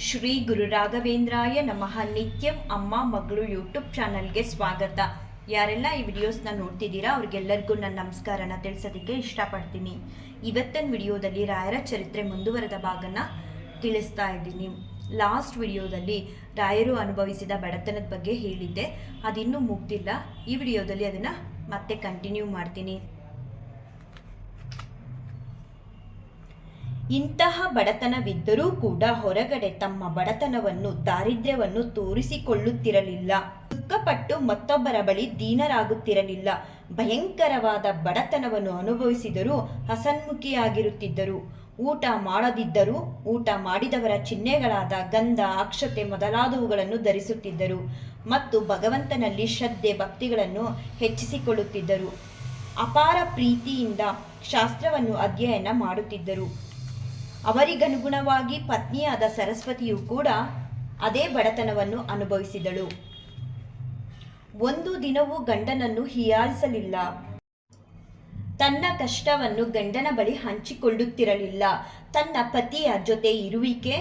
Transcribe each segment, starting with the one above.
ಶ್ರೀ ಗುರು ರಾಘವೇಂದ್ರಾಯ ನಮಃ. ನಿತ್ಯಂ ಅಮ್ಮ ಮಗಳು ಯೂಟ್ಯೂಬ್ ಚಾನಲ್ಗೆ ಸ್ವಾಗತ. ಯಾರೆಲ್ಲ ಈ ವಿಡಿಯೋಸ್ನ ನೋಡ್ತಿದ್ದೀರಾ, ಅವ್ರಿಗೆಲ್ಲರಿಗೂ ನನ್ನ ನಮಸ್ಕಾರನ ತಿಳಿಸೋದಕ್ಕೆ ಇಷ್ಟಪಡ್ತೀನಿ. ಇವತ್ತಿನ ವಿಡಿಯೋದಲ್ಲಿ ರಾಯರ ಚರಿತ್ರೆ ಮುಂದುವರೆದ ಭಾಗನ ತಿಳಿಸ್ತಾ ಇದ್ದೀನಿ. ಲಾಸ್ಟ್ ವಿಡಿಯೋದಲ್ಲಿ ರಾಯರು ಅನುಭವಿಸಿದ ಬಡತನದ ಬಗ್ಗೆ ಹೇಳಿದ್ದೆ. ಅದಿನ್ನೂ ಮುಗ್ದಿಲ್ಲ. ಈ ವಿಡಿಯೋದಲ್ಲಿ ಅದನ್ನು ಮತ್ತೆ ಕಂಟಿನ್ಯೂ ಮಾಡ್ತೀನಿ. ಇಂತಹ ಬಡತನವಿದ್ದರೂ ಕೂಡ ಹೊರಗಡೆ ತಮ್ಮ ಬಡತನವನ್ನು, ದಾರಿದ್ರ್ಯವನ್ನು ತೋರಿಸಿಕೊಳ್ಳುತ್ತಿರಲಿಲ್ಲ. ದುಃಖಪಟ್ಟು ಮತ್ತೊಬ್ಬರ ಬಳಿ ದೀನರಾಗುತ್ತಿರಲಿಲ್ಲ. ಭಯಂಕರವಾದ ಬಡತನವನ್ನು ಅನುಭವಿಸಿದರೂ ಹಸನ್ಮುಖಿಯಾಗಿರುತ್ತಿದ್ದರು ಊಟ ಮಾಡದಿದ್ದರೂ, ಊಟ ಮಾಡಿದವರ ಚಿಹ್ನೆಗಳಾದ ಗಂಧ, ಅಕ್ಷತೆ ಮೊದಲಾದವುಗಳನ್ನು ಧರಿಸುತ್ತಿದ್ದರು ಮತ್ತು ಭಗವಂತನಲ್ಲಿ ಶ್ರದ್ಧೆ, ಭಕ್ತಿಗಳನ್ನು ಹೆಚ್ಚಿಸಿಕೊಳ್ಳುತ್ತಿದ್ದರು. ಅಪಾರ ಪ್ರೀತಿಯಿಂದ ಶಾಸ್ತ್ರವನ್ನು ಅಧ್ಯಯನ ಮಾಡುತ್ತಿದ್ದರು. ಅವರಿಗನುಗುಣವಾಗಿ ಪತ್ನಿಯಾದ ಸರಸ್ವತಿಯು ಕೂಡ ಅದೇ ಬಡತನವನ್ನು ಅನುಭವಿಸಿದಳು. ಒಂದು ದಿನವೂ ಗಂಡನನ್ನು ಹೀಯಾಳಿಸಲಿಲ್ಲ. ತನ್ನ ಕಷ್ಟವನ್ನು ಗಂಡನ ಬಳಿ ಹಂಚಿಕೊಳ್ಳುತ್ತಿರಲಿಲ್ಲ. ತನ್ನ ಪತಿಯ ಜೊತೆ ಇರುವಿಕೆ,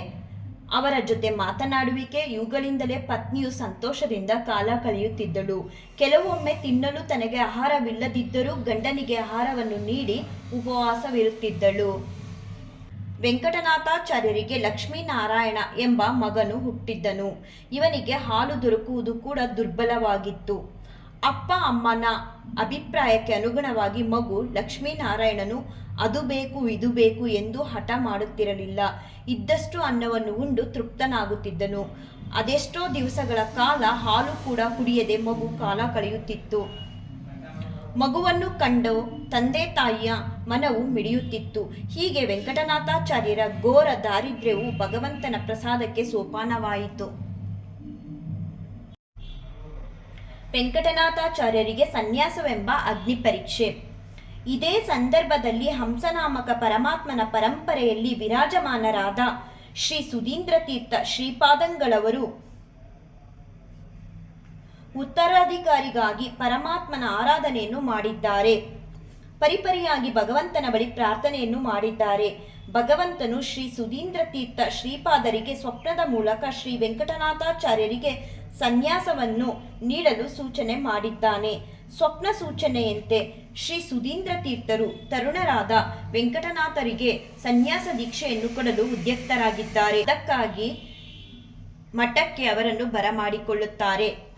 ಅವರ ಜೊತೆ ಮಾತನಾಡುವಿಕೆ, ಇವುಗಳಿಂದಲೇ ಪತ್ನಿಯು ಸಂತೋಷದಿಂದ ಕಾಲ ಕಳೆಯುತ್ತಿದ್ದಳು. ಕೆಲವೊಮ್ಮೆ ತಿನ್ನಲು ತನಗೆ ಆಹಾರವಿಲ್ಲದಿದ್ದರೂ ಗಂಡನಿಗೆ ಆಹಾರವನ್ನು ನೀಡಿ ಉಪವಾಸವಿರುತ್ತಿದ್ದಳು. ವೆಂಕಟನಾಥಾಚಾರ್ಯರಿಗೆ ಲಕ್ಷ್ಮೀನಾರಾಯಣ ಎಂಬ ಮಗನು ಹುಟ್ಟಿದ್ದನು. ಇವನಿಗೆ ಹಾಲು ದೊರಕುವುದು ಕೂಡ ದುರ್ಬಲವಾಗಿತ್ತು. ಅಪ್ಪ ಅಮ್ಮನ ಅಭಿಪ್ರಾಯಕ್ಕೆ ಅನುಗುಣವಾಗಿ ಮಗು ಲಕ್ಷ್ಮೀನಾರಾಯಣನು ಅದು ಬೇಕು, ಇದು ಬೇಕು ಎಂದು ಹಠ ಮಾಡುತ್ತಿರಲಿಲ್ಲ. ಇದ್ದಷ್ಟು ಅನ್ನವನ್ನು ಉಂಡು ತೃಪ್ತನಾಗುತ್ತಿದ್ದನು. ಅದೆಷ್ಟೋ ದಿವಸಗಳ ಕಾಲ ಹಾಲು ಕೂಡ ಕುಡಿಯದೆ ಮಗು ಕಾಲ ಕಳೆಯುತ್ತಿತ್ತು. ಮಗುವನ್ನು ಕಂಡು ತಂದೆ ತಾಯಿಯ ಮನವು ಮಿಡಿಯುತ್ತಿತ್ತು. ಹೀಗೆ ವೆಂಕಟನಾಥಾಚಾರ್ಯರ ಘೋರ ದಾರಿದ್ರ್ಯವು ಭಗವಂತನ ಪ್ರಸಾದಕ್ಕೆ ಸೋಪಾನವಾಯಿತು. ವೆಂಕಟನಾಥಾಚಾರ್ಯರಿಗೆ ಸನ್ಯಾಸವೆಂಬ ಅಗ್ನಿ ಪರೀಕ್ಷೆ. ಇದೇ ಸಂದರ್ಭದಲ್ಲಿ ಹಂಸನಾಮಕ ಪರಮಾತ್ಮನ ಪರಂಪರೆಯಲ್ಲಿ ವಿರಾಜಮಾನರಾದ ಶ್ರೀ ಸುಧೀಂದ್ರ ತೀರ್ಥ ಶ್ರೀಪಾದಂಗಳವರು ಉತ್ತರಾಧಿಕಾರಿಗಾಗಿ ಪರಮಾತ್ಮನ ಆರಾಧನೆಯನ್ನು ಮಾಡಿದ್ದಾರೆ. ಪರಿಪರಿಯಾಗಿ ಭಗವಂತನ ಬಳಿ ಪ್ರಾರ್ಥನೆಯನ್ನು ಮಾಡಿದ್ದಾರೆ. ಭಗವಂತನು ಶ್ರೀ ಸುಧೀಂದ್ರ ತೀರ್ಥ ಶ್ರೀಪಾದರಿಗೆ ಸ್ವಪ್ನದ ಮೂಲಕ ಶ್ರೀ ವೆಂಕಟನಾಥಾಚಾರ್ಯರಿಗೆ ಸನ್ಯಾಸವನ್ನು ನೀಡಲು ಸೂಚನೆ ಮಾಡಿದ್ದಾನೆ. ಸ್ವಪ್ನ ಸೂಚನೆಯಂತೆ ಶ್ರೀ ಸುಧೀಂದ್ರ ತೀರ್ಥರು ತರುಣರಾದ ವೆಂಕಟನಾಥರಿಗೆ ಸನ್ಯಾಸ ದೀಕ್ಷೆಯನ್ನು ಕೊಡಲು ಉದ್ಯಕ್ತರಾಗಿದ್ದಾರೆ. ಅದಕ್ಕಾಗಿ ಮಠಕ್ಕೆ ಅವರನ್ನು ಬರಮಾಡಿಕೊಳ್ಳುತ್ತಾರೆ.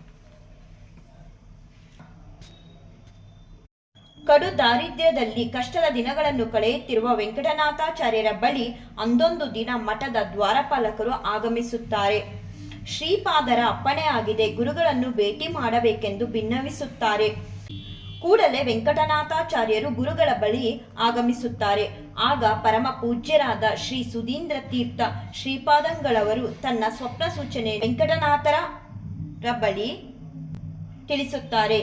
ಕಡು ದಾರಿದ್ರ್ಯದಲ್ಲಿ ಕಷ್ಟದ ದಿನಗಳನ್ನು ಕಳೆಯುತ್ತಿರುವ ವೆಂಕಟನಾಥಾಚಾರ್ಯರ ಬಳಿ ಅಂದೊಂದು ದಿನ ಮಠದ ದ್ವಾರಪಾಲಕರು ಆಗಮಿಸುತ್ತಾರೆ. ಶ್ರೀಪಾದರ ಅಪ್ಪಣೆ ಆಗಿದೆ, ಗುರುಗಳನ್ನು ಭೇಟಿ ಮಾಡಬೇಕೆಂದು ಭಿನ್ನವಿಸುತ್ತಾರೆ ಕೂಡಲೇ ವೆಂಕಟನಾಥಾಚಾರ್ಯರು ಗುರುಗಳ ಬಳಿ ಆಗಮಿಸುತ್ತಾರೆ. ಆಗ ಪರಮ ಪೂಜ್ಯರಾದ ಶ್ರೀ ಸುಧೀಂದ್ರ ತೀರ್ಥ ಶ್ರೀಪಾದಂಗಳವರು ತನ್ನ ಸ್ವಪ್ನ ಸೂಚನೆ ವೆಂಕಟನಾಥರ ಬಳಿ ತಿಳಿಸುತ್ತಾರೆ.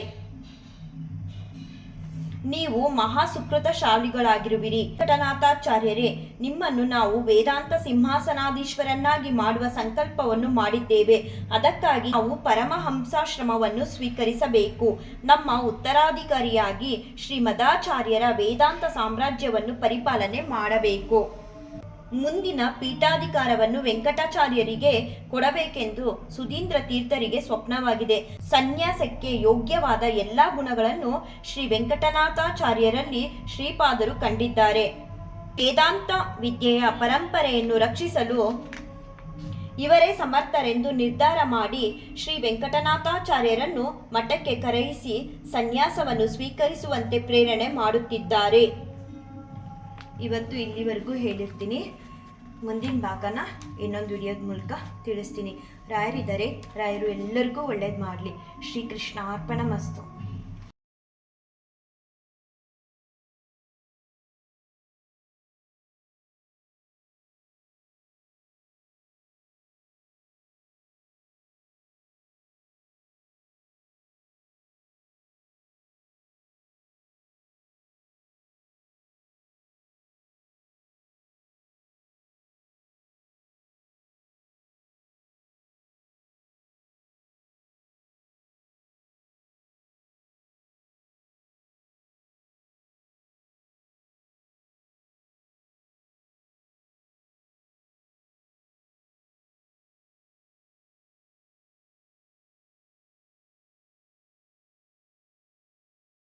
ನೀವು ಮಹಾ ಸುಕೃತಶಾಲಿಗಳಾಗಿರುವಿರಿ ಘಟನಾಥಾಚಾರ್ಯರೇ ನಿಮ್ಮನ್ನು ನಾವು ವೇದಾಂತ ಸಿಂಹಾಸನಾಧೀಶ್ವರನ್ನಾಗಿ ಮಾಡುವ ಸಂಕಲ್ಪವನ್ನು ಮಾಡಿದ್ದೇವೆ. ಅದಕ್ಕಾಗಿ ನಾವು ಪರಮಹಂಸಾಶ್ರಮವನ್ನು ಸ್ವೀಕರಿಸಬೇಕು. ನಮ್ಮ ಉತ್ತರಾಧಿಕಾರಿಯಾಗಿ ಶ್ರೀಮದಾಚಾರ್ಯರ ವೇದಾಂತ ಸಾಮ್ರಾಜ್ಯವನ್ನು ಪರಿಪಾಲನೆ ಮಾಡಬೇಕು. ಮುಂದಿನ ಪೀಠಾಧಿಕಾರವನ್ನು ವೆಂಕಟಾಚಾರ್ಯರಿಗೆ ಕೊಡಬೇಕೆಂದು ಸುಧೀಂದ್ರ ತೀರ್ಥರಿಗೆ ಸ್ವಪ್ನವಾಗಿದೆ. ಸನ್ಯಾಸಕ್ಕೆ ಯೋಗ್ಯವಾದ ಎಲ್ಲಾ ಗುಣಗಳನ್ನು ಶ್ರೀ ವೆಂಕಟನಾಥಾಚಾರ್ಯರಲ್ಲಿ ಶ್ರೀಪಾದರು ಕಂಡಿದ್ದಾರೆ. ವೇದಾಂತ ವಿದ್ಯೆಯ ಪರಂಪರೆಯನ್ನು ರಕ್ಷಿಸಲು ಇವರೇ ಸಮರ್ಥರೆಂದು ನಿರ್ಧಾರ ಮಾಡಿ ಶ್ರೀ ವೆಂಕಟನಾಥಾಚಾರ್ಯರನ್ನು ಮಠಕ್ಕೆ ಕರೆಯಿಸಿ ಸನ್ಯಾಸವನ್ನು ಸ್ವೀಕರಿಸುವಂತೆ ಪ್ರೇರಣೆ ಮಾಡುತ್ತಿದ್ದಾರೆ. ಇವತ್ತು ಇಲ್ಲಿವರೆಗೂ ಹೇಳಿರ್ತೀನಿ. ಮುಂದಿನ ಭಾಗನ ಇನ್ನೊಂದು ವಿಡಿಯೋದ ಮೂಲಕ ತಿಳಿಸ್ತೀನಿ. ರಾಯರಿದ್ದಾರೆ. ರಾಯರು ಎಲ್ಲರಿಗೂ ಒಳ್ಳೇದು ಮಾಡಲಿ. ಶ್ರೀಕೃಷ್ಣ ಅರ್ಪಣ ಮಸ್ತು.